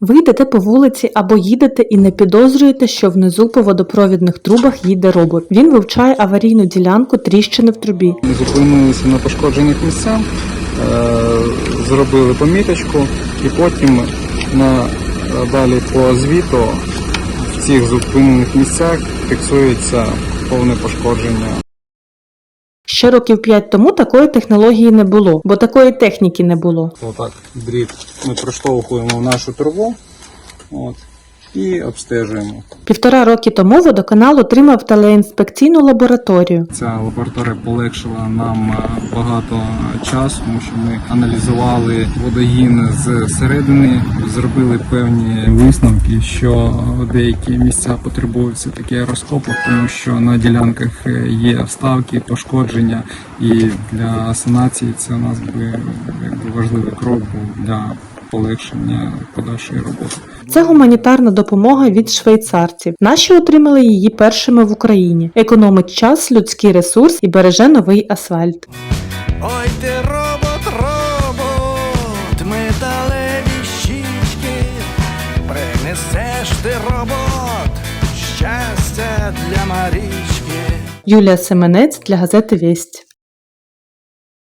Ви йдете по вулиці або їдете і не підозрюєте, що внизу по водопровідних трубах їде робот. Він вивчає аварійну ділянку тріщини в трубі. Ми зупинилися на пошкоджених місцях, е, зробили поміточку і потім на, далі по звіту в цих зупинених місцях фіксується повне пошкодження. Ще років 5 тому такої технології не було, бо такої техніки не було. Отак дріт ми проштовхуємо в нашу трубу от, і обстежуємо. Півтора роки тому водоканал отримав телеінспекційну лабораторію. Ця лабораторія полегшила нам е, багато часу, тому що ми аналізували водогін з середини, зробили певні висновки, що деякі місця потребують все таки розкопу, тому що на ділянках е, є вставки, пошкодження, і для санації це у нас би якби важливий крок був для полегшення подальшої роботи. Це гуманітарна допомога від швейцарців. Наші отримали її першими в Україні. Економить час, людський ресурс і береже новий асфальт. Ой ти робот, робот, металеві щічки, принесеш ти робот, щастя для Марічки. Юлія Семенець для газети Вість.